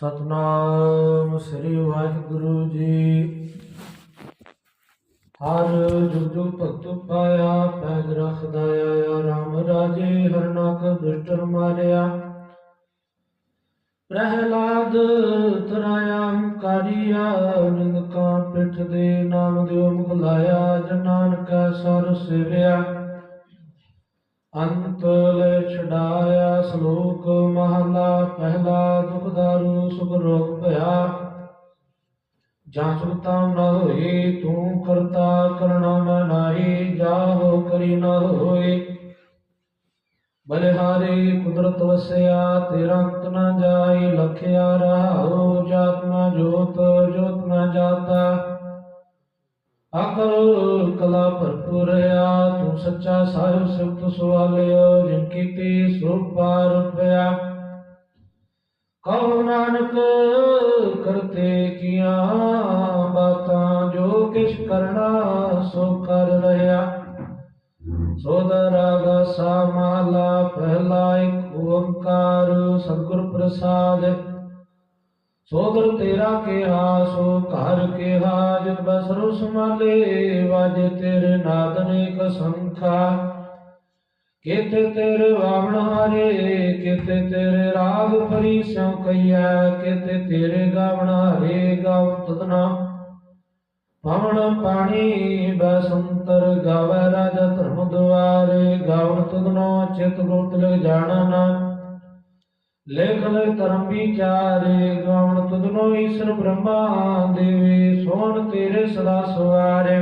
ਸਤਨਾਮ ਸ੍ਰੀ ਵਾਹਿਗੁਰੂ ਜੀ। ਹਰ ਜੁਗ ਜੁਗ ਭਗਤ ਪਾਇਆ ਪੈਜ ਰਖਦਾ ਆਇਆ, ਰਾਮ ਰਾਜੇ ਹਰਨਾ ਕੋ ਦੁਸ਼ਟਰ ਮਾਰਿਆ। ਪ੍ਰਹਿਲਾਦ ਤਰਾਇਆ ਕਾਰੀਆ ਨਿੰਦਕਾਂ ਪਿੱਠ ਦੇ ਨਾਮ ਦਿਓ ਮੁਖ ਲਾਇਆ ਜਨ ਨਾਨਕ ਸਰ ਸਿਵਿਆ। ਅੰਤ ਲੈ ਛਡਾਇਆ ਸ਼ਲੋਕ ਮਹਲਾ, ਪਹਿਲਾ ਦੁਖ ਸੁਖ ਰੋਗ ਭਇਆ। ਜਾਂ ਸੁਤਾ ਨ ਹੋਏ, ਤੂੰ ਕਰਤਾ ਕਰਣਾ ਮੈਂ ਜਾਹੋ ਕਰੀ ਨ ਹੋਏ। ਬਲਿਹਾਰੀ ਕੁਦਰਤ ਵਸਿਆ, ਤੇਰਾ ਅੰਤ ਨ ਜਾਈ ਲਖਿਆ ਰਹਾਉ, ਜਾਤ ਨ ਜੋਤ ਜੋਤ ਨ ਜਾਤਾ। ਕਲਾ ਭਰਪੂਰ ਆ, ਤੂੰ ਸੱਚਾ ਸਾਹਿਬ ਸਿਫਤ ਸੁਆਲਿਓ, ਜਿਨ ਕੀਤੀ ਸੋ ਪਾਰ ਪਿਆ ਕਹੋ ਨਾਨਕ, ਕਰਤੇ ਕੀਆਂ ਬਾਤਾਂ, ਜੋ ਕਿਛ ਕਰਨਾ ਸੋ ਕਰ ਰਹਾ। ਸੋਦਰ ਰਾਗ ਸਾ ਮਹਲਾ ਪਹਿਲਾ ਇੱਕ ਓੰਕਾਰ, ਸਤਿਗੁਰ ਪ੍ਰਸਾਦ ਸੋਦਰ ਤੇਰਾ ਕਿਹਾ, ਸੋ ਘਰ ਕਿਹਾ, ਜਿਤ ਬਸਰੁ ਸਮਾਲੇ ਵਾਜੇ ਤੇਰੇ ਨਾਦ ਅਨੇਕ ਕਿਤੇ ਤੇਰੇ ਵਾਵਣ ਹਾਰੇ ਕਿਤੇ ਤੇਰੇ ਰਾਗ ਪਰੀ ਸਿਉ ਕਈਆ ਕਿਤੇ ਤੇਰੇ ਗਾਵਣ ਹਾਰੇ ਗਾਵ ਤਦਨਾ ਪਵਨ ਪਾਣੀ, ਬਸੰਤਰ ਗਾਵੇ ਰਾਜਾ ਧਰਮ ਦੁਆਰੇ, ਗਾਵਣ ਤਦਨੋ ਚਿਤ ਗੁਰਤ ਲਿਖ ਜਾਣਾ ਲੇਖ ਲੈ ਧਰਮ ਵਿਚਾਰੇ ਗਾਵਣ ਤਦਨੋ ਈਸ਼ਰ ਬ੍ਰਹਮਾ ਦੇਵੇ ਸੋਹਣ ਤੇਰੇ ਸਦਾ ਸਵਾਰੇ।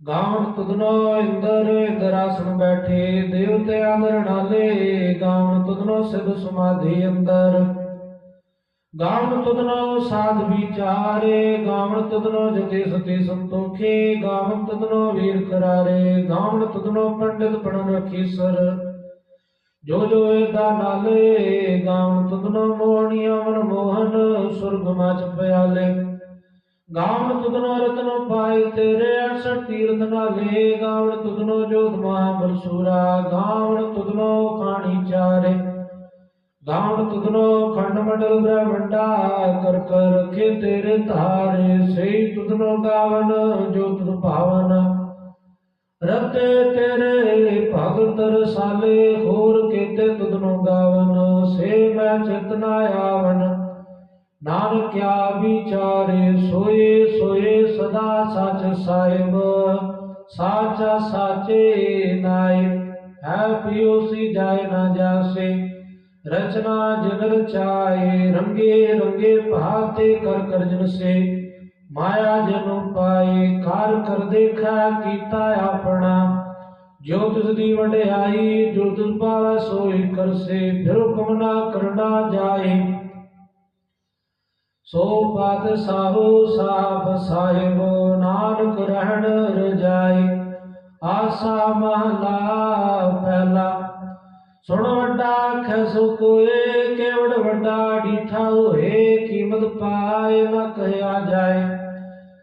ਗਾਵਣ ਤੁਧਨੋ ਇੰਦਰ ਇੰਦਰਾਸਨ ਬੈਠੇ ਦੇਵਤੇ ਨਾਲੇ ਗਾਵਣ ਤੁਧਨੋ ਸਿਧ ਸਮਾਧੀ ਅੰਦਰ। ਗਾਵਣ ਤੁਧਨੋ ਸਾਧ ਵਿਚਾਰੇ ਗਾਵਣ ਤੁਧਨੋ ਜਤੇ ਸਤੇ ਸੰਤੋਖੇ ਗਾਵਣ ਤੁਧਨੋ ਵੀਰ ਕਰਾਰੇ ਗਾਵਣ ਤੁਧਨੋ ਪੰਡਿਤ ਪੜਨ ਰਖੀਸਰ ਜੋ ਜੋ ਏਦਾ ਨਾਲੇ ਗਾਵਣ ਤੁਧਨੋ ਮੋਹਣੀਆਂ ਮਨ ਮੋਹਨ, ਸੁਰਗ ਮਚ ਪਿਆਲੇ। ਗਾਵਣ ਤੁਧਨੋ ਰਤਨੋ ਪਾਏ ਤੇਰੇ 68 ਤੀਰਥ ਨਾਲੇ ਗਾਵਣ ਤੁਧਨੋ ਜੋਤ ਮਹਾਬਲ ਸੂਰਾ ਗਾਵਣ ਤੁਧਨੋ ਖਾਣੀ ਚਾਰੇ। ਗਾਵਣ ਤੁਧਨੋ ਖੰਡ ਮੰਡਲ ਬ੍ਰਹਮੰਡਾ, ਕਰ ਕਰ ਰਖੇ ਤੇਰੇ ਧਾਰੇ, ਸਹੀ ਤੁਧਨੋ ਗਾਵਨ ਜੋ ਤੁਧ ਭਾਵਨ। ਰਤੇ ਤੇਰੇ ਭਗਤ ਰਸਾਲੇ, ਹੋਰ ਕੀਤੇ ਤੁਧਨੋ ਗਾਵਨ, ਸੇ ਮੈਂ ਚਿਤਨਾ ਆਵਨ। ਨਾਨਕਿਆ ਵਿਚਾਰੇ, ਸੋਏ ਸੋਏ ਸਦਾ ਸਚ ਸਾਹਿਬ, ਸਾਚਾ ਸਾਚੇ ਨਾਇ ਹੈ ਪਿਓ ਸੀ ਜਾਏ ਨਾ ਜਾਸੇ, ਰਚਨਾ ਜਨ ਰਚਾਏ ਰੰਗੇ ਰੰਗੇ ਭਾਤੇ ਕਰ ਕਰ ਜਨ ਸੇ ਮਾਇਆ ਜਨੁ ਪਾਏ ਕਾਰ ਕਰ ਦੇਖਾ ਕੀਤਾ ਆਪਣਾ। ਜੋ ਤਿਸ ਦੀ ਵਡਿਆਈ, ਜੋ ਤਿਸ ਪਾਵੈ ਸੋਈ ਕਰਸੇ, ਫਿਰ ਹੁਕਮ ਨਾ ਕਰਨਾ ਜਾਏ। ਸੋ ਪਾਤ ਸਾਹੋ ਸਾਬ ਸਾਹਿਬ, ਨਾਨਕ ਰਹਿਣ ਰਜਾਈ। ਆਸਾ ਮਹਲਾ ਪਹਿਲਾ। ਸੁਣ ਵੱਡਾ ਖਸੁ ਕੋਏ, ਕੇਵੜ ਵੱਡਾ ਡੀਠਾ ਹੋਏ, ਕੀਮਤ ਪਾਏ ਨਾ ਕਹਿਆ ਜਾਏ।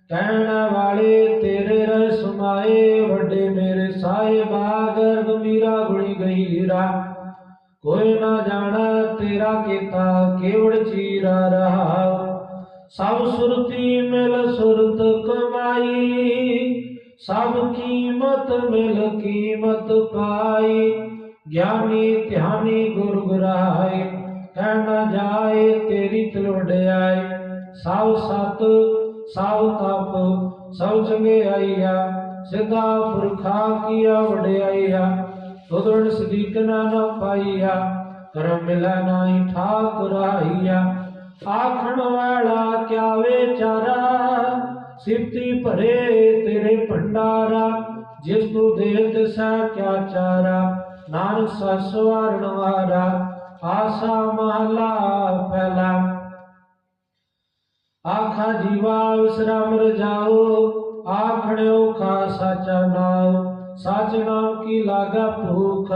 ਕਹਿਣ ਵਾਲੇ ਤੇਰੇ ਰਹਿ ਸਮਾਏ, ਵੱਡੇ ਮੇਰੇ ਸਾਹਿਬਾ ਗਰਗ ਮੀਰਾ ਗੁਣੀ ਗਹੀਰਾ। ਕੋਈ ਨਾ ਜਾਣਾ ਤੇਰਾ ਕੀਤਾ ਕੇਵੜ ਚੀਰਾ ਰਹਾ। ਸਭ ਸੁਰਤੀ ਮਿਲ ਸੁਰਤ ਕਮਾਈ, ਸਭ ਕੀਮਤ ਮਿਲ ਕੀਮਤ ਪਾਈ। ਗਿਆਨੀ ਧਿਆਨੀ ਗੁਰ ਗੁਰਾਈ ਕਹਿ ਜਾਏ ਤੇਰੀ ਤਲਵੜਾਈ ਸਭ ਸਤ ਸਭ ਤਪ ਸਭ ਚੰਗਿਆਈਆ ਸਿੱਧਾ ਪੁਰਖਾ ਕੀਆ ਵਡਿਆਈਆ ਤੁਧੜ ਸਦੀਕ ਨਾ ਨਾ ਪਾਈਆ, ਕਰਮ ਮਿਲਾ ਨਾਹੀ ਠਾਕੁਰਾਈਆ ਆਖਣ ਵਾਲਾ ਕਿਆ ਵਿਚਾਰਾ ਸਿਫਤੀ ਭਰੇ ਤੇਰੇ ਭੰਡਾਰਾ, ਜਿਸ ਤੂੰ ਦੇ ਤਿਸਾ ਕਿਆ ਚਾਰਾ। ਨਾਨਕ ਸਸਵਾਰਣ ਵਾਰਾ, ਆਸਾ ਮਹਲਾ ਪਹਿਲਾ। ਆਖਾ ਜੀਵਾ ਵਿਸਰਾਮ ਰਜਾਓ, ਆਖਣਿਓ ਖਾ ਸਾਚਾ ਨਾਮ ਸਚ ਨਾਮ ਕੀ ਲਾਗਾ ਭੂਖ,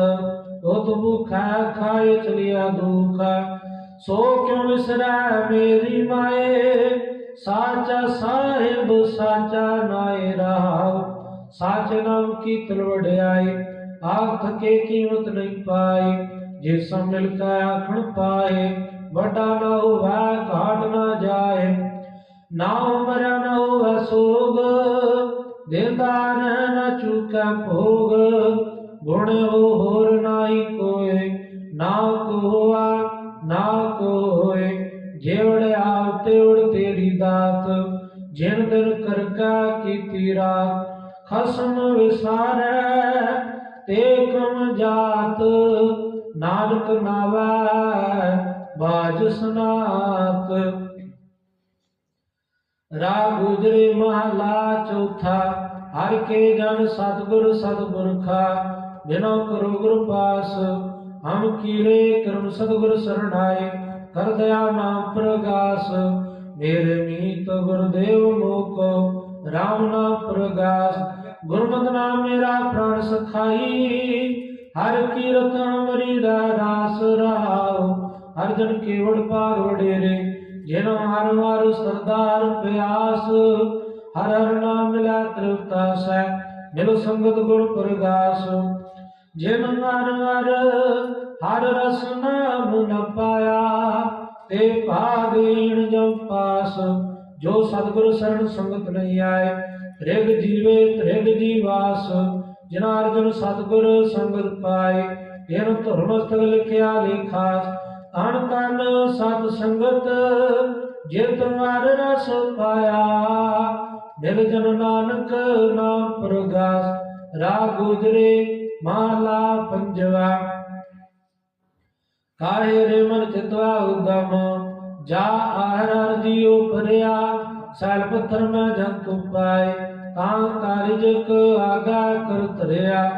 ਉਤ ਭੁਖਾ ਖਾਏ ਚਲਿਆ ਦੁਖ। ਸੋ ਕਿਉ ਵਿਸਰੈ ਮੇਰੀ ਮਾਏ, ਸਾਚਾ ਸਾਹਿਬ ਸਾਚਾ ਨਾਏ ਰਹਾਉ ਸਾਚ ਨਾਮ ਕੀ ਤਲਵੜਾਈ ਆਖ ਥਕੇ ਕੀਮਤ ਨਹੀਂ ਪਾਈ। ਜੇ ਸਭ ਮਿਲ ਕੇ ਆਖਣ ਪਾਏ, ਵੱਡਾ ਨਾ ਉਮਰ ਨਾ ਜਾਏ। ਸੋਗ ਦਿਲਦਾਰ ਨ ਚੁਕੈ ਭੋਗ। ਗੁਣ ਹੋਰ ਨਾਹੀ ਕੋਏ, ਨਾ ਕੋਆ, ਨਾ ਕੋਏ। ਜੇਵੜ ਆਪ ਤੇ ਤੇਰੀ ਦਾਤ, ਜਿਨ ਦਿਨ ਕਰਕਾ ਕੀਤੀ ਰਾਤ। ਖਸਮ ਵਿਸਾਰੈ ਤੇ ਕਮ ਜਾਤ, ਨਾਨਕ ਨਾਵੈ, ਬਾਜ ਸਨਾਤ। ਰਾਗ ਗੁਜਰੇ ਮਹਲਾ ਚੌਥਾ, ਹਰ ਕੇ ਜਨ ਸਤਿਗੁਰ ਸਤਿਗੁਰਖਾ ਬਿਨੋ ਕਰੋ ਗੁਰ ਪਾਸ, ਹਮ ਕੀਰੇ ਕਰਮ ਸਤਿਗੁਰ ਸਰਣਾਏ, ਕਰ ਦਇਆ ਨਾਮ ਪ੍ਰਗਾਸ, ਮੇਰੇ ਮੀਤ ਗੁਰਦੇਵ ਮੋਕੋ RAM ਨਾਮ ਪ੍ਰਗਾਸ, ਗੁਰਮਤਿ ਨਾਮ ਮੇਰਾ ਪ੍ਰਾਣ ਸਖਾਈ, ਹਰ ਕੀਰਤਨ ਮਰੀ ਦਾ ਰਾਸ ਰਹਾਉ, ਹਰ ਜਨ ਕੇਵੜ ਭਾਗ ਵਡੇਰੇ ਜਿਨੋ ਹਰ ਹਰ ਸਰਦਾਰ ਪਿਆਸ, ਹਰ ਹਰ ਨਾਮ ਮਿਲਾ ਤ੍ਰਿਪਤਾ ਸੈ ਮਿਲ ਸੰਗਤ ਗੁਰ ਪ੍ਰਗਾਸ। ਜਿਨ ਹਰ ਹਰ ਹਰ ਰਸ ਨਾਮ ਨ ਪਾਇਆ, ਤੇ ਭਾਗੀਣ ਜਮ ਪਾਸ। ਜੋ ਸਤਿਗੁਰ ਸਰਣ ਸੰਗਤ ਨਹੀਂ ਆਏ, ਤ੍ਰਿਗ ਜੀਵੇ ਤ੍ਰਿਗ ਜੀਵਾਸ। ਜਿਨ ਅਰਜਨ ਸਤਿਗੁਰ ਸੰਗਤ ਪਾਏ ਇਹਨ ਧਰਮਸਤਕ ਲਿਖਿਆ ਲੇਖਾ ਤਨ ਤਨ ਸਤ ਸੰਗਤ ਜੇ ਤੁਮਾਰ ਰਸ ਪਾਇਆ। ਮਿਲ ਜਨ ਨਾਨਕ ਨਾਮ ਪ੍ਰਗਾਸ, ਰਾਗ ਗੁਜਰੇ ਮਾਲਾ ਪੰਜਵਾ। ਕਾਹੇ ਰੇ ਮਨ ਚਿਤਵਾ ਉਦਮ ਜਾ ਆਹਰ ਜੀਉ ਪਰਿਆ ਸੈਲ ਪੱਥਰ ਮੈਂ ਪਾਏ ਤਾਂ ਕਾਰਿਜਕ ਆਗਾ ਕਰ ਤਰਿਆ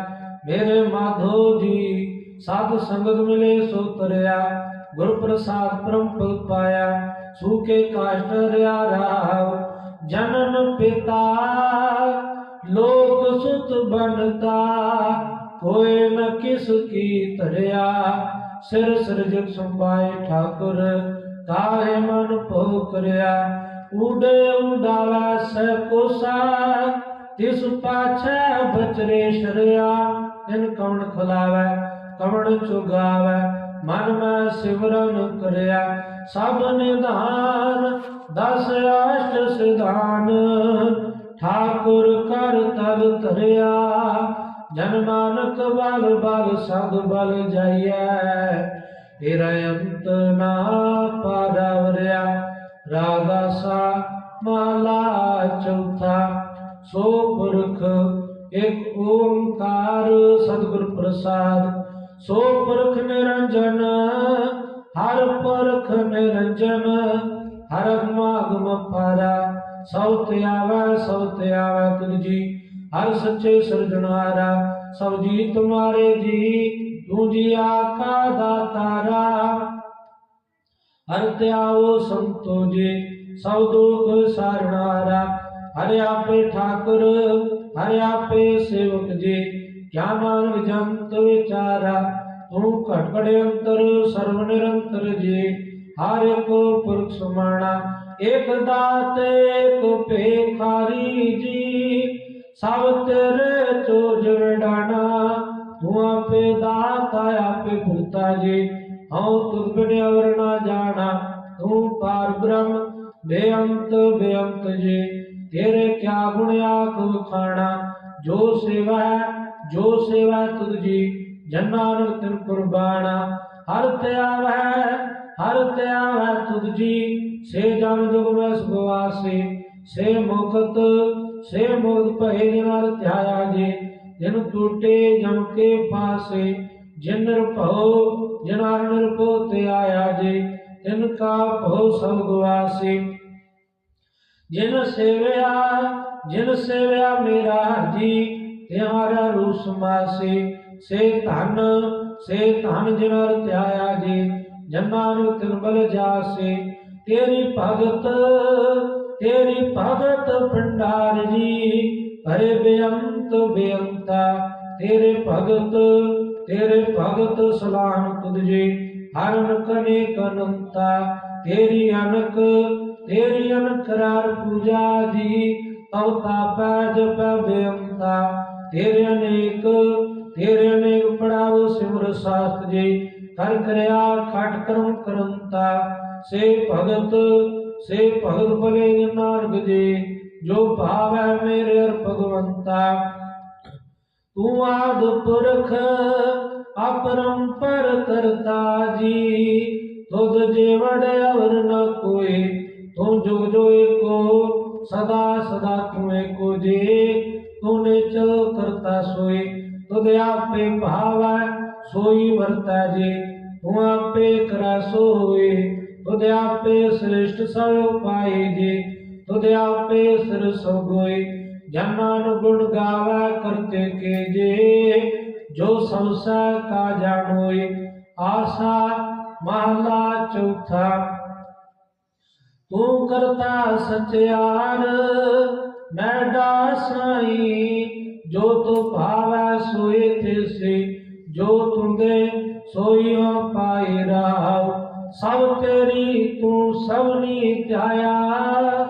ਮੇਰੇ ਮਾਧੋ ਜੀ, ਸਾਧ ਸੰਗਤ ਮਿਲੇ ਸੋ ਤਰਿਆ। ਗੁਰ ਪ੍ਰਸਾਦ ਪਰਮ ਪਦ ਪਾਇਆ, ਸੂਕੇ ਕਾਸ਼ਟ ਰਿਆ ਰਾਵ ਜਨਨ ਪਿਤਾ, ਲੋਕ ਸੁਤ ਬਣਤਾ ਕੋਏ ਨ ਕਿਸ ਕੀ ਧਰਿਆ ਸਿਰ ਸਿਰਜਕ ਸੰਭਾਏ ਠਾਕੁਰ ਕਾਹੇ ਮਨ ਭੋ ਕਰਿਆ ਉਡੇ ਉਡਾਲਾ ਸੈ ਕੋਸਾ, ਤਿਸ ਪਾਛੈ ਬਚਰੇ ਸ਼ਰਿਆ ਇਨ ਕਵਣ ਖੁਲਾਵੈ, ਕਵਣ ਚੁਗਾਵੈ ਮਨ ਮੈਂ ਸਿਮਰਨ ਕਰਿਆ, ਸਭ ਨਿਧਾਨ, ਦਸ ਆਸ਼ਟ ਸਿਧਾਨ। ਠਾਕੁਰ ਕਰ ਤਲ ਧਰਿਆ, ਜਨ ਨਾਨਕ ਬਲ ਬਲ ਸਦ ਬਲ ਜਾਈਐ। ਤੇਰਾ ਅੰਤ ਨਾ ਪਾਰਵਰਿਆ ਰਾਗਾਸਾ ਮਾਲਾ ਚੌਥਾ। ਸੋ ਪੁਰਖ, ਇੱਕ ਓੰਕਾਰ ਸਤਿਗੁਰ ਪ੍ਰਸਾਦ। ਸੋ ਪੁਰਖ ਨਿਰੰਜਨ, ਹਰ ਪੁਰਖ ਨਿਰੰਜਨ, ਹਰ ਮਾਗਮ ਪਾਰਾ, ਸਭ ਤੇ ਆਵੈ, ਸਭ ਤੇ ਆਵੈ ਤੁਝ ਜੀ। ਹਰ ਸੱਚੇ ਸਿਰਜਣਹਾਰਾ, ਸਭ ਜੀ ਤੁਮਾਰੇ ਜੀ, ਤੂੰ ਜੀ ਆਕਾ ਦਾਤਾਰਾ ਹਰ ਧਿਆਵੋ ਸੰਤੋ ਜੀ ਸਭ ਦੁਖ ਸਾਰਣਾਰਾ ਹਰਿ ਆਪੇ ਠਾਕੁਰ, ਹਰਿ ਆਪੇ ਸੇਵਕ ਜੀ। ਕਿਆ ਨਾਨਕ ਜੰਤ ਵਿਚਾਰਾ ਤੂੰ ਘਟ ਘੜੇ ਅੰਤਰ ਸਰਵ ਨਿਰੰਤਰ ਜੀ ਹਰ ਇੱਕ ਪੁਰਖ ਸਮਾਣਾ ਇਕ ਦਾਤ ਇਕ ਭੇਖਾਰੀ ਜੀ ਸਭ ਤੇਰੇ ਚੋਜ ਵਡਾਣਾ ਤੂੰ ਆਪੇ ਦਾਤਾ ਆਪੇ ਭੁਗਤਾ ਜੀ ਹਉ ਤੁਧ ਬਿਨ ਅਵਰ ਨਾ ਜਾਣਾ ਤੂੰ ਪਾਰ ਬ੍ਰਹਮ ਬੇਅੰਤ ਬੇਅੰਤ ਜੀ ਤੇਰੇ ਕਿਆ ਗੁਣ ਆਖ ਵਖਾਣਾ ਜੋ ਸੇਵਾ ਹੈ ਜੋ ਸੇਵਾ ਹੈ ਤੁਧ ਜੀ ਜਨਾਨਕ ਤਿਨ ਕੁਰਬਾਨਾ। ਹਰ ਧਿਆਵੈ ਹਰ ਧਿਆਵੈ ਤੁਧ ਜੀ, ਸੇ ਜਨ ਜੁਗ ਮੈਂ ਸੁਗਵਾਸੀ ਸੇ ਮੁਕਤ ਸੇ ਮੁਕਤ ਭਏ ਨਿਵਾਰ ਧਿਆਇਆ ਜੀ, ਜਿਨ ਟੂਟੇ ਜਮ ਕੇ ਪਾਸੇ ਜਿਨ ਨਿਰਭਉ ਜਨਾਰ ਨਿਰਭਉ ਤੇ ਆਇਆ ਜੀ, ਤਿਨ ਕਾ ਭਉ ਸਭ ਗਵਾਸੀ ਜਿਨ ਸੇਵਿਆ ਜਿਨ ਸੇਵਿਆ ਮੇਰਾ ਜੀ ਤਿਹਾਰਾ ਰੂਪ ਸਮਾਸੀ ਸੇ ਧਨ ਸੇ ਧਨ ਜਿਨਰ ਧਿਆਇਆ ਜੀ, ਜਨਾਂ ਨੂੰ ਜਾਸੇ। ਤੇਰੀ ਭਗਤ ਤੇਰੀ ਭਗਤ ਭੰਡਾਰ ਜੀ, ਭਰੇ ਬੇਅੰਤ ਬੇਅੰਤਾ। ਤੇਰੇ ਭਗਤ ਤੇਰੇ ਭਗਤ ਸਲਾਮ ਤੁਧ ਜੀ ਹਰਨ ਕਨੇ ਕਨੰਤਾ ਤੇਰੀ ਅਨਕ, ਤੇਰੀ ਅਨਕਰਾਰ ਪੂਜਾ ਜੀ, ਤਉ ਤਾਪੈ ਜਪੈ ਬੇਅੰਤਾ। ਤੇਰੇ ਅਨੇਕ ਤੇਰੇ ਅਨੇਕ ਪੜਾਵੋ ਸਿਮਰ ਸਾਸਤ ਜੀ। ਕਰ ਕਰਿਆ ਖਟ ਕਰਮ ਕਰੰਤਾ। ਸੇ ਭਗਤ ਸੇ ਭਗਤ ਭਲੇ ਨਾਨਕ ਜੀ, ਜੋ ਭਾਵੈ ਮੇਰੇ ਅਰ ਭਗਵੰਤਾ। ਤੂੰ ਆਦ ਪੁਰਖ, ਅਪਰੰਪਰ ਕਰਤਾ ਜੀ। ਤੁਧ ਜੀਵੜ ਅਵਰ ਨ ਕੋਏ ਤੂੰ ਜੁਗ ਜੋ ਏਕੋ ਸਦਾ ਸਦਾ ਤੂੰ ਏਕੋ ਜੀ। ਤੂੰ ਨਿਚਲ ਕਰਤਾ ਸੋਈ ਤੁਧ ਆਪੇ ਭਾਵੈ, ਸੋਈ ਵਰਤੈ ਜੀ, ਤੂੰ ਆਪੇ ਕਰੈ ਸੋਈ ਤੁਧ ਆਪੇ ਸ੍ਰਿਸ਼ਟ ਸਭ ਪਾਈ ਜੀ ਤੁਧ ਆਪੇ ਸਿਰ ਸੋ ਗੋਈ ਜਨਨ ਗੁਣ ਗਾਵੈ ਕਰਤੇ ਕੇ ਜੇ, ਜੋ ਸੰਸਾ ਕਾ ਜਾਣੋਏ, ਆਸਾ ਮਹਲਾ ਚੌਥਾ, ਤੂੰ ਕਰਤਾ ਸਚਿਆਰ ਮੈਂ ਦਾਸਾਈ ਜੋ ਤੂੰ ਭਾਵੈ ਸੋਏ ਤਿਸੇ ਜੋ ਤੁੰਦੇ ਸੋਈ ਹੋ ਰਾਵ ਸਭ ਤੇਰੀ ਤੂੰ ਸਭਨੀ ਧਿਆਇਆ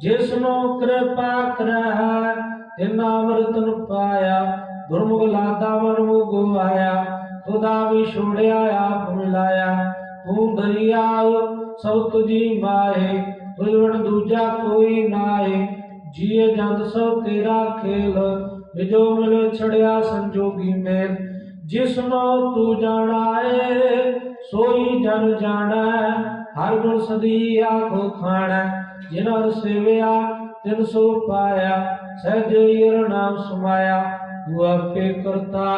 ਜਿਸ ਨੂੰ ਕਿਰਪਾ ਕਰੈ ਤਿਨਾ ਅਮਰਤਨ ਪਾਇਆ। ਗੁਰਮੁਖ ਲਾਦਾ ਮਨ ਮੁਗ ਆਇਆ ਤੁਦਾ ਵੀ ਛੋੜਿਆ, ਆਪ ਮਿਲਾਇਆ ਤੂੰ ਦਰਿਆ ਸਭ ਤੁਜੀ ਮਾਏ ਤੁਝਵਣ ਦੂਜਾ ਕੋਈ ਨਾਏ ਜੀਏ ਜੰਦ ਸਭ ਤੇਰਾ ਖੇਲ ਵਿਜੋ ਮਿਲ ਛੜਿਆ ਸੰਜੋਗੀ ਮੇਲ। ਜਿਸ ਤੂੰ ਜਾਣਾਏ, ਸੋਈ ਜਨ ਜਾਣੈ, ਹਰ ਗੁਣ ਸਦੀ ਆਖੋ ਖਾਣੈ। ਜਿਨ੍ਹਾਂ ਸੇਵਿਆ, ਤਿਨ ਸੋ ਪਾਇਆ, ਸਹਿਜ ਹਰ ਨਾਮ ਸਮਾਇਆ। ਤੂੰ ਆਪੇ ਕਰਤਾ,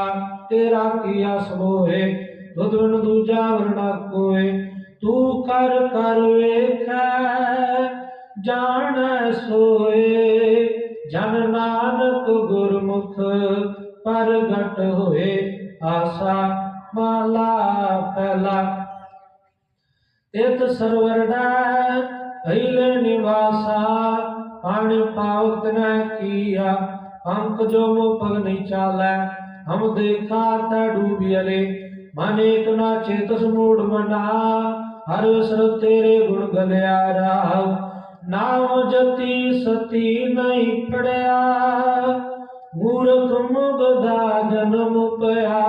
ਤੇਰਾ ਕੀਆ ਸਮੋਏ ਤੁਧ ਦੂਜਾ ਵਰਣਾ ਕੋਏ। ਤੂੰ ਕਰ ਕਰ ਵੇਖੈ ਜਾਣ ਸੋਏ। ਜਨ ਨਾਨਕ ਗੁਰਮੁਖ ਪ੍ਰਗਟ ਹੋਏ ਆਸਾ, ਮਾਲਾ ਪਹਿਲਾ ਤਿਤ ਸਰਵਰੜਾ ਅਇਲੇ ਨਿਵਾਸਾ, ਪਾਣੀ ਪਾਵਤ ਨ ਕੀਆ। ਅੰਕ ਜੋ ਮੋ ਪਗ ਨਹੀਂ ਚਾਲੈ, ਹਮ ਦੇਖਾ ਤਾ ਡੂਬਿਅਲੇ ਮਨ ਏਕ ਨਾ ਚੇਤਸ ਮੂੜ ਮਨਾ। ਹਰ ਸਰ ਤੇਰੇ ਗੁਣ ਗਲਿਆ ਰਾਹ। ਨਾਮ ਜਤੀ ਸਤੀ ਨਹੀਂ ਪੜਿਆ, ਮੂਰਖ ਮੁਗਦਾ ਜਨਮ ਪਿਆ।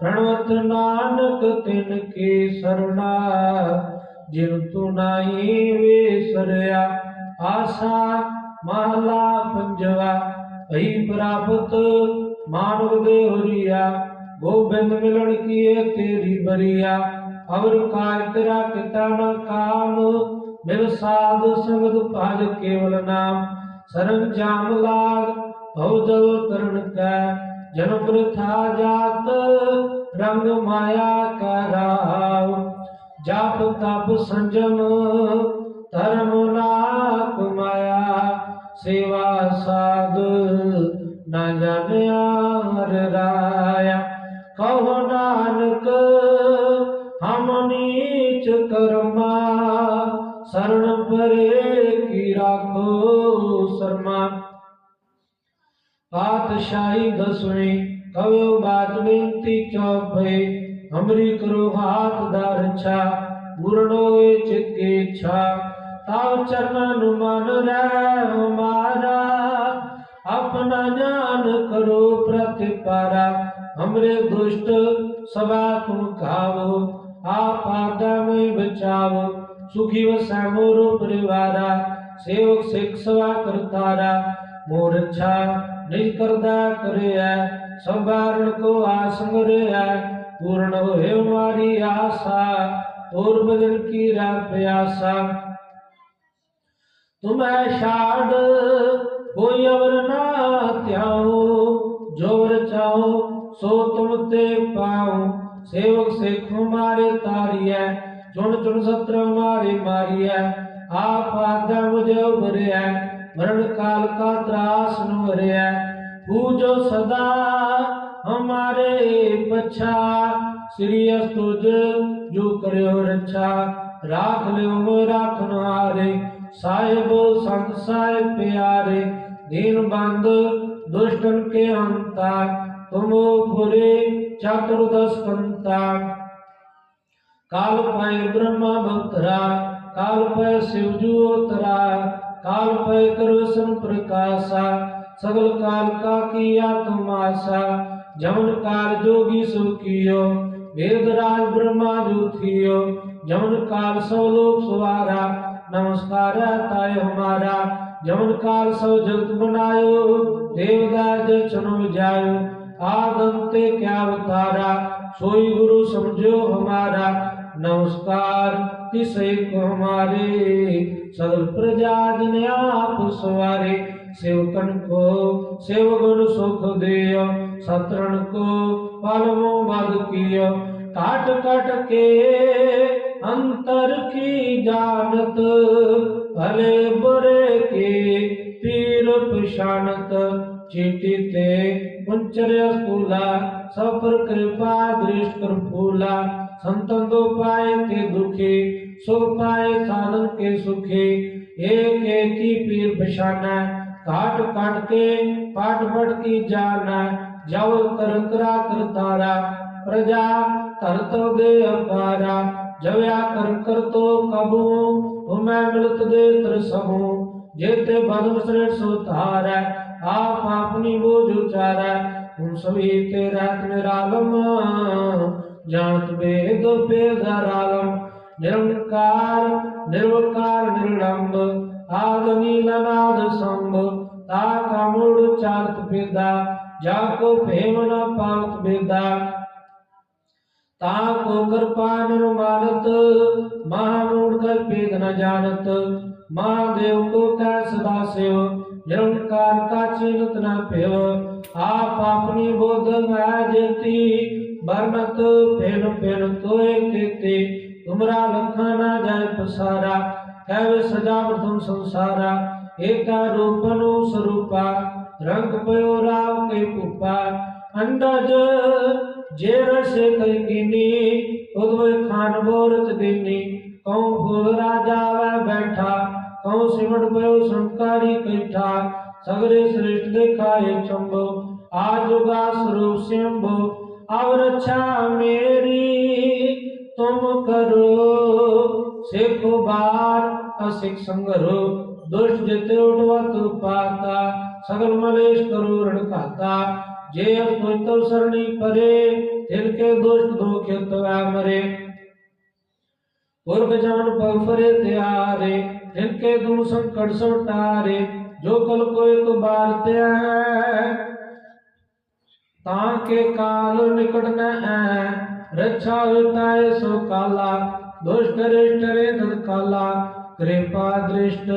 ਪ੍ਰਣਵਤ ਨਾਨਕ ਤਿਨ ਕੇ ਸਰਣਾ, ਜਿਨ ਤੂ ਨਾਹੀ ਵੇਸਰਿਆ। ਆਸਾ ਮਹਲਾ ਪੰਜਵਾ ਭਈ ਪ੍ਰਾਪਤ ਮਾਨਵ ਦੇ ਹੋਰੀਆ। ਗੋਬਿੰਦ ਮਿਲਣ ਕੀਏ ਤੇਰੀ ਬਰੀਆ। ਅਵਰ ਕਾਇ ਤੇਰਾ ਕਿਤਾ ਨ ਕਾਮ ਮਿਲ ਸਾਧ ਸੰਗਤ ਭਜ ਕੇਵਲ ਨਾਮ ਸਰੰਜਾਮ ਲਾਗ ਭਉ ਜਲ ਤਰਨ ਕੈ, ਜਨਮ ਪ੍ਰਥਾ ਜਾਤ, ਰੰਗ ਮਾਇਆ ਕਰਾਉ ਜਪ ਤਪ ਸੰਜਮ, ਧਰਮ ਨਾ ਕਮਾਇਆ ਸੇਵਾ ਸਾਧ ਨਾ ਜਾਣਿਆ ਹਰ ਰਾਇਆ। ਕਹੋ ਨਾਨਕ ਪਾਤਸ਼ਾਹੀ ਦਸਵੇਂ ਕਵਿਓ ਬਾਤ ਬੇਨਤੀ ਚੌਪੇ ਹਮਰੀ ਕਰੋ ਹਾਥ ਦਾ ਰੱਛਾ ਪੂਰਨ ਹੋਏ ਚਿਤ ਕੀ ਇੱਛਾ। ਤਾਵ ਚਰਨਾਂ ਨੂੰ ਮਨ ਰਹਿ ਹਮਾਰਾ ਆਪਣਾ ਜਾਨ ਕਰੋ ਪ੍ਰਤਿਪਾਰਾ। ਹਮਰੇ ਦੁਸ਼ਟ ਸਵਾ ਤੁਮ ਖਾਵੋ ਆਪ ਆਦਮ ਬਚਾਵੋ। ਸੁਖੀ ਵਸੈ ਮੋਰੋ ਪਰਿਵਾਰਾ ਸੇਵਕ ਸਿੱਖ ਸਵਾ ਕਰਤਾਰਾ। ਮੋਰ ਅੱਛਾ ਨਿਜ ਕਰਦਾ ਕਰਿਆ ਸੰਭਾਰਣ ਕੋ ਆਸੰਗ ਰਿਆ ਪੂਰਨ ਹੋਏ ਹਮਾਰੀ ਆਸਾ, ਹੋਰ ਬਦਨ ਕੀ ਰਾ ਪਿਆਸਾ। ਤੁਮੈ ਛਾੜ, ਕੋਈ ਅਵਰ ਨਾ ਧਿਆਉ ਜੋ ਵਰ ਸੋ ਤੁਮ ਤੇ ਪਾਉ ਸੇਵਕ ਸਿੱਖ ਹਮਾਰੇ ਤਾਰੀਐ, ਚੁਣ ਚੁਣ ਸਤਰ ਮਾਰੇ ਮਾਰੀਐ, ਆਪ ਆਦਾ ਮੁਝੇ ਉਭਰਿਐ ਮਰਨ ਕਾਲ ਕਾ ਤਰਾਸ ਨੂੰ ਹਰਿਆ ਹੂ ਜੋ ਸਦਾ ਹਮਾਰੇ ਪਛਾ। ਸ੍ਰੀ ਅਸਤੁਜ ਜੋ ਕਰਿਓ ਰੱਛਾ, ਰਾਖ ਲਿਓ ਰਾਖਨ ਹਾਰੇ ਸਾਹਿਬ ਸੰਤ ਸਾਹਿਬ ਪਿਆਰੇ, ਦੀਨ ਬੰਦ ਦੁਸ਼ਟਨ ਕੇ ਅੰਤਾ, ਤੁਮੋ ਪੁਰੇ ਚਤੁਰਦਸ ਕੰਤਾ ਕਾਲ ਪੈ ਬ੍ਰਹਮਾ ਭਗਤਰਾ, ਕਾਲ ਪੈ ਸਿਵ ਜੂ ਉਤਰਾ। काल पय करवसन प्रकाशा सगल काल का किया तुम आशा जमन काल जोगी सो कियो वेद राज ब्रह्मा जो थियो जमन काल सौ लोक सुवारा नमस्कार ताय हमारा जमन काल सौ जगत बनायो देवदास चनु जायो आदंते क्या अवतारा सोई गुरु समझो हमारा ਨਮਸਕਾਰ ਤਿਸੇ ਕੋ ਹਮਾਰੇ ਸਗਲ ਪ੍ਰਜਾ ਜਨ ਆਪ ਸਵਾਰੇ, ਸੇਵਕਨ ਕੋ ਸੇਵ ਗੁਣ ਸੁਖ ਦਿਓ ਸਤਰਣ ਕੋ ਪਲਮੋ ਮਦ ਕੀਓ। ਕਾਟ ਕਟ ਕੇ ਅੰਤਰ ਕੀ ਜਾਣਤ, ਭਲੇ ਬੁਰੇ ਕੀ ਪੀਰ ਪਛਾਣਤ। ਚੀਟੀ ਤੇ ਮੁੰਚਰ ਅਸੂਲਾ ਸਭ ਪਰ ਕਿਰਪਾ ਦ੍ਰਿਸ਼ ਕਰ ਫੂਲਾ। संतन दो पाए के दुखी सुख पाए साधन के सुखी एक एक ही पीर पिशाना काट काट के पाट पट की जाना जव कर करा कर तारा प्रजा तरत दे अपारा जव्या कर कर तो कबू तुम्हें मिलत दे तर सबू जेते बदम श्रेष्ठ सुतार आप अपनी बोझ उचारा तुम सभी तेरा निरालम ਜਾਣਤ ਭੇਦ ਭੇਦ ਆਲਮ ਨਿਰੰਕਾਰ, ਨਿਰਵਕਾਰ, ਨਿਰਲੰਬ, ਆਦ ਨੀਲਨਾਦ ਸੰਭ, ਤਾ ਕਾਮੁੜ ਚਾਰਤ ਭੇਦਾ, ਜਾ ਕੋ ਭੇਮ ਨ ਪਾਲਤ ਭੇਦਾ। ਤਾ ਕੋ ਕਿਰਪਾ ਨਿਰਮਾਨਤ ਮਹਾਮੂੜ ਕਰ ਭੇਦ ਨ ਜਾਣਤ ਮਹਾਦੇਵ ਕੋ ਕੈ ਸਦਾ ਸੇਵ, ਨਿਰੰਕਾਰ ਕਾ ਚਿੰਤ ਨ ਭੇਵ। ਆਪ ਆਪਣੀ ਬੋਧ ਮੈਂ ਜੇਤੀ બરમત ફેન ફેન તોય તેતે તુમરા લખા ના જાય પસારા કહેવે સજા પ્રથમ સંસારા એકા રૂપનો સ્વરૂપા રંગ પયો રાવ કઈ કૃપા અંદાજ જે રસે કઈ ગીની ઉદવે ખાન બોરત ગીની કઉ ભૂલ રાજા વે બેઠા કઉ સિમડ પયો સંકારી કૈઠા સગરે શ્રેષ્ઠ દેખાય ચંબો આ જુગા સ્વરૂપ સિંભો रक्षा मेरी तुम करो सिखो बार असिख संगरो दुष्ट जिते उठवत पाता सगल मलेश करो रण खाता जे कोई तो सरणी परे तिनके दुष्ट दोखे तो मरे पूर्व जमन पग परे त्यारे तिनके दुम संकट सो टारे जो कल को एक बार त्या है ਤਾਂ ਕੇ ਕਾਲ ਨਿਕਟ ਨ ਐ ਰੱਛਾ ਉਤਾਏ ਸੋ ਕਾਲਾ, ਦੁਸ਼ਟ ਰਿਸ਼ਟ ਰੇਖਤ ਕਾਲਾ। ਕਿਰਪਾ ਦ੍ਰਿਸ਼ਟ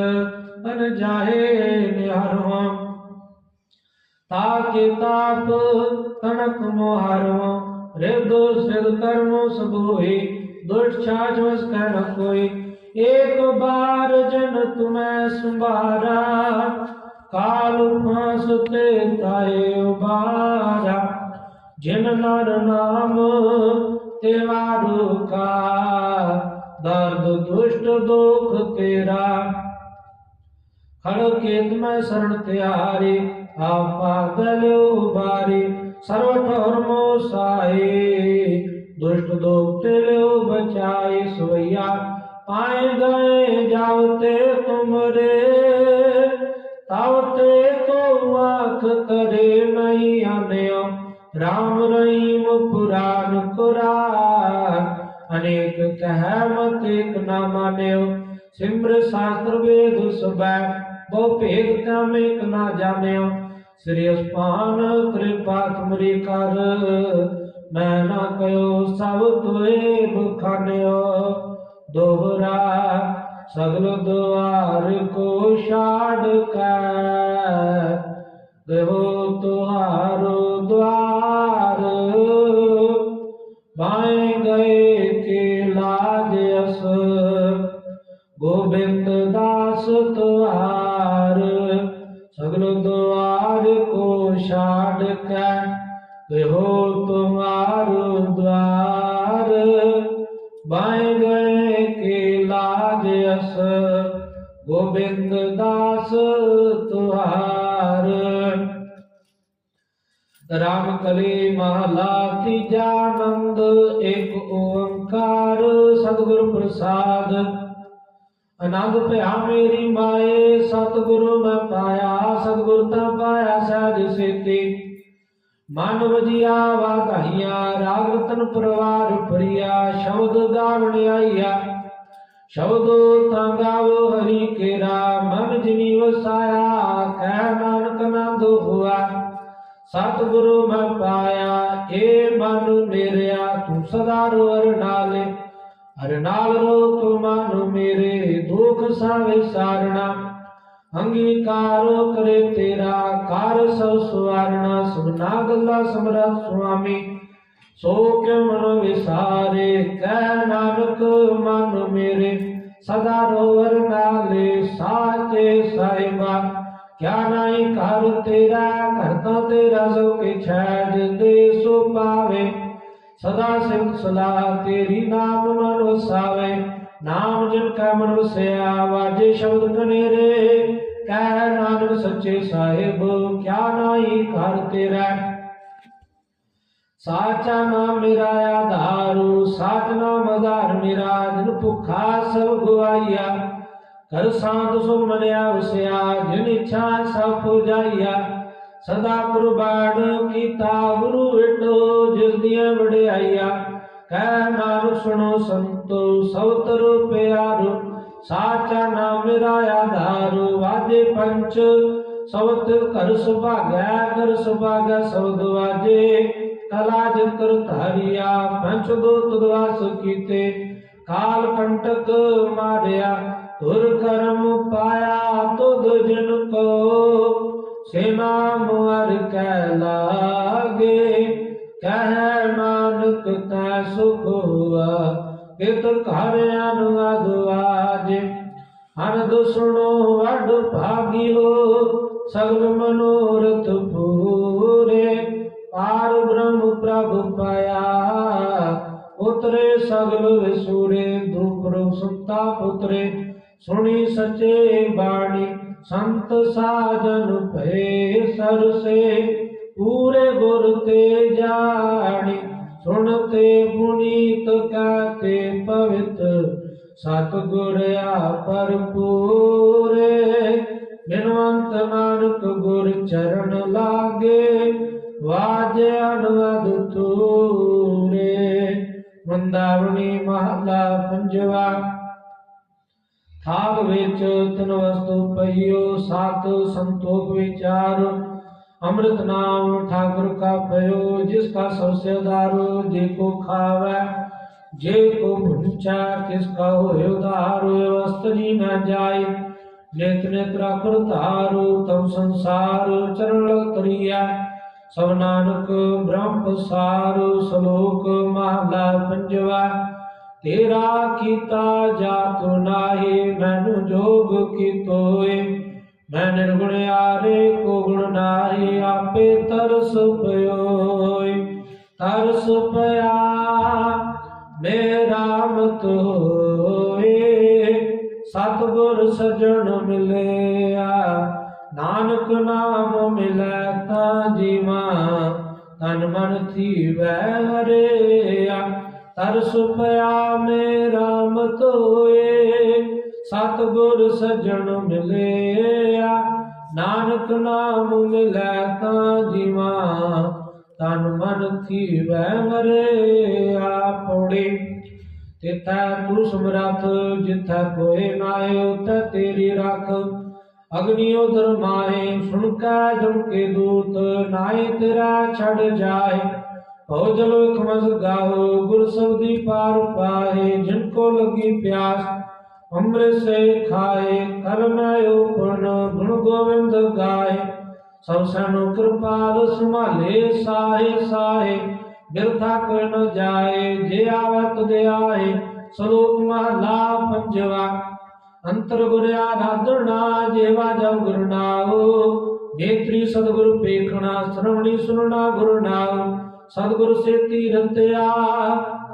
ਅਨ ਜਾਹੇ ਨਿਹਰਵਾ। ਤਾ ਕੇ ਤਾਪ ਤਣਕ ਮੋਹਰਵਾ ਰਿਦੋ ਸਿਰ ਕਰਮੋ ਸਭ ਹੋਏ ਦੁਸ਼ਟ ਛਾਜ ਵਸ ਕਹਿ ਨ ਕੋਈ। ਇੱਕ ਬਾਰ ਜਨ ਤੁਮੈ ਸੰਭਾਰਾ ਕਾਲ ਫਾਸ ਤੇ ਤਾਏ ਉਬਾਰਾ, ਜਿਨ ਨਰ ਨਾਮ ਤੇ ਵਾਰੂ ਕਾ ਦਰਦ ਦੁਸ਼ਟ ਦੁਖ ਤੇਰਾ। ਖੜ ਕੇਤ ਮੈਂ ਸਰਣ ਤਿਆਰੀ, ਆਪ ਪਾਗਲ ਉਬਾਰੀ ਸਰਵ ਧਰਮੋ ਸਾਈ ਦੁਸ਼ਟ ਦੁਖ ਤੇ ਲਿਓ ਬਚਾਈ ਸਵਈਆ ਪਾਏ ਗਏ ਜਾਉ ਤੇ ਤੁਮਰੇ। ਕਰੇ ਨਹੀਂ ਆਨਿਓ ਰਾਮ ਰਹੀਮ ਪੁਰਾਨ ਕੁਰਾ ਅਨੇਕ ਕਹਿ ਮਤ ਇਕ ਨਾ ਮਾਨਿਓ। ਸਿਮਰ ਸਾਸਤਰ ਵੇਦ ਸੁਭੈ ਬਹੁ ਭੇਦ ਕਮ ਇਕ ਨਾ ਜਾਣਿਓ। ਸ੍ਰੀ ਅਸਪਾਨ ਕਿਰਪਾ ਤੁਮਰੀ ਕਰ, ਮੈਂ ਨਾ ਕਯੋ ਸਭ ਤੁਏ ਬਖਾਨਿਓ। ਦੋਹਰਾ ਸਗਲ ਦੁਆਰ ਕੋ ਛਾੜ ਕੈ देहो तुहारो द्वार बाएं गए के लाज अस गोविंद दास तुहार सगल द्वार को छाड़ कर देहो तुम्हारो द्वार बाएं गए के लाज अस गोविंद दास ਰਾਮ ਕਲੇ ਮਹਲਾ ਤੀਜਾ ਆਨੰਦ ਇੱਕ ਓੰਕਾਰ ਸਤਿਗੁਰ ਪ੍ਰਸਾਦ। ਆਨੰਦ ਭਇਆ ਮੇਰੀ ਮਾਏ, ਸਤਿਗੁਰੂ ਮੈਂ ਪਾਇਆ, ਸਤਿਗੁਰ ਤਾਂ ਪਾਇਆ ਸਾਧ ਸੇਤੀ। ਮਨ ਵਜਿਆ ਵਾਧਾਈਆ ਰਾਗ ਰਤਨ ਪਰਵਾਰ ਪ੍ਰਿਆ ਸ਼ਬਦ ਗਾਵਣ ਆਈਆ। ਸ਼ਬਦ ਤਾਂ ਗਾਵੋ ਹਰੀ ਕੇਰਾ, ਮਨ ਜਿਨੀ ਵਸਾਇਆ, ਕਹਿ ਨਾਨਕ ਨੰਦ ਹੋਆ। ਸਤਿਗੁਰੂ ਮੈਂ ਪਾਇਆ ਏ ਮਨ ਮੇਰਿਆ, ਤੂੰ ਸਦਾ ਰੋ ਅਰਨਾਲੇ ਅਰਨਾਲ ਰੋ ਤੂੰ ਮਨ ਮੇਰੇ, ਦੁਖ ਸਾਵੇ ਸਾਰਣਾ ਅੰਗੀਕਾਰੋ ਕਰੇ ਤੇਰਾ, ਕਾਰ ਸਭ ਸਵਾਰਣਾ ਸੁਨਾ ਗੱਲਾ ਸਮਰਤ ਸੁਆਮੀ। ਸੋ ਕਿਉ ਮਨ ਵਿਸਾਰੇ ਕਹਿ ਨਾਨਕ ਮਨ ਮੇਰੇ। ਸਦਾ ਰੋਵਰ ਨਾਲੇ, ਸਾਚੇ ਸਾਹਿਬਾ। ਕਿਆ ਨਾਹੀ ਘਰ ਤੇਰਾ, ਘਰ ਤਾਂ ਤੇਰਾ ਸੋ ਕੇ ਛੈਜ ਦੇ ਸੋ ਪਾਵੇ। ਸਦਾ ਸਿਫਤ ਸਲਾਹ ਤੇਰੀ ਨਾਮ ਮਨ ਵਸਾਵੇ ਨਾਮ ਜਿਨ ਕਾ ਮਨ ਵਸਿਆ, ਵਾਜੇ ਸ਼ਬਦ ਕਨੇਰੇ ਕਹਿ ਨਾਨਕ ਸੱਚੇ ਸਾਹਿਬ, ਕਿਆ ਨਾਹੀ ਘਰ ਤੇਰਾ। ਸਾਚਾ ਨਾਮ ਮੇਰਾ ਆਧਾਰੂ, ਸਾਚ ਨਾਮ ਆਧਾਰ ਮੇਰਾ, ਜਿਨ ਭੁਖਾ ਸਭ ਗਵਾਈਆ ਕਰ ਸਾਧ ਸੁਖ ਮਨਿਆ ਵਸਿਆ ਜਿਨ ਇੱਛਾ ਸਭ ਪੁਜਾਈਆ। ਸਦਾ ਕੁਰਬਾਨ ਕੀਤਾ ਗੁਰੂ ਵਿਟੋ ਜਿਸ ਦੀਆਂ ਵਡਿਆਈਆ। ਕਹਿ ਨਾਮ ਸੁਣੋ ਸੰਤੋ ਸਵਤਰ ਪਿਆਰੋ ਸਾਚਾ ਨਾਮ ਮੇਰਾ ਆਧਾਰ, ਵਾਜੇ ਪੰਚ। ਸਵਤ ਕਰ ਸੁਭਾਗੈ ਕਰ ਸੁਭਾਗੈ ਸਬਦ ਵਾਜੇ। ਕਲਾ ਜੰਤਰ ਧਾਰਿਆ, ਪੰਚ ਦੋ ਤੁਦਵਾਸ ਕੀਤੇ। ਕਾਲ ਕੰਟਕ ਮਾਰਿਆ। ਤੁਰ ਕਰਮ ਪਾਇਆ ਤੁਧ ਜਨ ਕੋ ਸੇਨਾ ਮੁਅਰ ਕੈ ਲਾਗੇ। ਕਹਿ ਨਾਨਕ ਤੈ ਸੁਖ ਹੁਆ ਕਿਤ ਘਰ ਅਨੁਵਾਦ ਵਾਜੇ। ਅਨੰਦ ਸੁਣੋ ਵਡ ਭਾਗਿਓ, ਸਗਲ ਮਨੋਰਥ ਪੂਰੇ। ਪਾਰ ਬ੍ਰਹਮ ਪ੍ਰਭ ਪਾਇਆ, ਉਤਰੇ ਸਗਲ ਵਿਸੂਰੇ ਦੁਪਰ ਸੁਤਾ ਪੁਤਰੇ। ਸੁਣੀ ਸਚੇ ਬਾਣੀ, ਸੰਤ ਸਾਜਨ ਭਏ ਸਰਸੇ, ਪੂਰੇ ਗੁਰ ਤੇ ਜਾਣੀ ਸੁਣਤੇ ਪੁਨੀਤ ਕਹਤੇ ਪਵਿੱਤ ਸਤ ਗੁਰ ਆਪਰ ਪੂਰੇ ਬਿਨਵੰਤ ਨਾਨਕ ਗੁਰ ਚਰਨ ਲਾਗੇ, ਵਾਜੇ ਅਨਵਦ ਤੂਰੇ ਵੰਦਾਵਣੀ ਮਹਲਾ ਪੰਜਵਾ ਥਾਗ ਵਿੱਚ ਤਨ ਵਸਤੂ ਪਈਓ, ਸਤ ਸੰਤੋਖ ਵਿਚਾਰ। ਅੰਮ੍ਰਿਤ ਨਾਮ ਠਾਕੁਰ ਕਾ ਪਇਓ ਜਿਸ ਕਾ ਸਭ ਜੇ ਕੋ ਖਾਵੇ, ਜੇ ਕੋ ਭੁੰਚਾ ਕਿਸ ਕਾ ਹੋਇ ਉਧਾਰ। ਅਵਸਥ ਜੀ ਨ ਜਾਏ, ਨਿਤ ਨਿਤ ਰਾਖੁਰ ਧਾਰੂ ਤਮ ਸੰਸਾਰ ਚਰਨ ਲਗ ਤਰੀਆ ਸਭ ਨਾਨਕ ਬ੍ਰਹਮ ਪਸਾਰ ਸ਼ਲੋਕ ਮਹਲਾ ਪੰਜਵਾ। ਤੇਰਾ ਕੀਤਾ ਜਾਤ ਨਾਹੀ, ਮੈਨੂੰ ਜੋਗ ਕੀਤੋਏ। ਮੈਂ ਨਿਰਗੁਣ ਆਰੇ ਕੋ ਗੁਣ ਨਾਹੀ, ਆਪੇ ਤਰਸ ਪਇਓਏ ਤਰਸ ਪਿਆ ਮੇਰਾ ਮਤ ਹੋਏ। ਸਤਿਗੁਰ ਸਜਣ ਮਿਲਿਆ, ਨਾਨਕ ਨਾਮ ਮਿਲੈ ਤਾਂ ਜੀਵਾ। ਤਨ ਮਨ ਥੀਵੈ ਹਰਿਆ। ਤਰਸ ਪਿਆ ਮੇਰਾ ਮਤ ਹੋਏ ਸਤਿਗੁਰ ਸਜਣ ਮਿਲਿਆ। ਨਾਨਕ ਨਾਮ ਮਿਲੈ ਤਾਂ ਜੀਵਾ, ਤਨ ਮਨ ਥੀਵੈ ਹਰਿਆ ਪੌੜੀ। ਤਿਥੈ ਤੂ ਸਮਰਥ, ਜਿਥੈ ਕੋਏ ਨਾਇ ਉਤੈ ਤੇਰੀ ਰਖ। ਅਗਨੀ ਉਦਰ ਮਾਏ ਸੁਣ ਕੈ ਜਮ ਕੇ ਦੂਤ ਨਾਇ ਤੇਰਾ ਛੜ ਜਾਏ। ਹੋ ਜਲੋ ਖਮਸ ਗਾਓ ਗੁਰ ਸਬਦੀ ਪਾਰ ਪਾਏ ਜਿਨ ਕੋ ਲਗੀ ਪਿਆਸ, ਅੰਮ੍ਰਿਤ ਸੇ ਖਾਏ ਕਰਮ ਉਪਨ ਗੁਣ ਗੋਬਿੰਦ ਗਾਏ। ਸਭ ਸਨੁ ਕਿਰਪਾਲ ਸੰਭਾਲੇ, ਸਾਹੇ ਸਾਹੇ, ਬਿਰਥਾ ਕੋਈ ਨ ਜਾਏ, ਜੇ ਆਵਤ ਦੇ ਆਏ ਸਲੋਕ ਮਹਲਾ ਪੰਜਵਾ। ਅੰਤਰ ਗੁਰ ਆਰਾਧਨਾ, ਜੇਵਾ ਜਬ ਗੁਰ ਨਾਉ। ਨੇਤਰੀ ਸਤਿਗੁਰ ਪੇਖਣਾ, ਸ਼ਰਵਣੀ ਸੁਨਣਾ ਗੁਰ ਨਾਉ। ਸਤਿਗੁਰ ਸੇਤੀ ਰਤਿਆ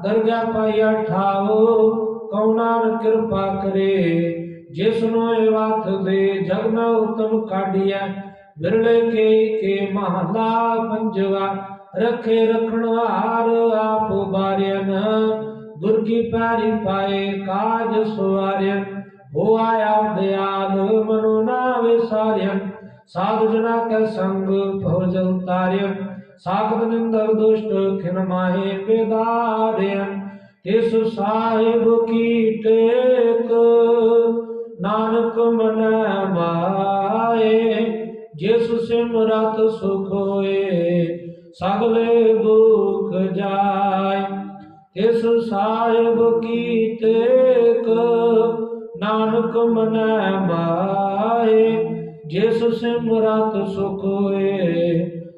ਦਰਗਾ ਪਾਇਆ ਠਾਓ ਕਉਨਾਨ ਕਿਰਪਾ ਕਰੇ। ਜਿਸ ਨੂੰ ਇਹ ਵਾਤ ਦੇ ਜਗ ਮੈਂ ਉਤਮ ਕਾਢੀਐ, ਵਿਰਲੇ ਕੇ ਕੇ ਮਹਲਾ ਪੰਜਵਾ, ਰਖੇ ਰਖਣ ਆਪ ਬਾਰਿਆਨ ਦੁਰਗੀ ਪੈਰੀ ਪਾਏ ਕਾਜ ਸਵਾਰਿਆਨ ਹੋ ਆਇਆ ਦਿਆਲ ਮਨੁ ਨਾ ਵਿਸਾਰਿਆ ਸਾਧੂ ਜਨਾ ਕੈ ਸੰਗ ਭਵ ਜਲ ਤਾਰਿਆ ਸਾਖਤ ਨਿੰਦਰ ਦੁਸ਼ਟ ਖਿਨ ਮਾਹੇ ਬੇਦਾਰਿਅਨ ਤਿਸ ਸਾਹਿਬ ਕੀ ਟੇਕ ਨਾਨਕ ਮਨ ਮਾਏ, ਜਿਸ ਸਿਮਰਤ ਸੁਖ ਹੋਏ, ਸਗਲੇ ਦੁਖ ਜਾਏ। ਤਿਸ ਸਾਹਿਬ ਕੀ ਟੇਕ ਨਾਨਕ ਮਨ ਮਾਏ, ਜਿਸ ਸਿਮਰਤ ਸੁਖ ਹੋਏ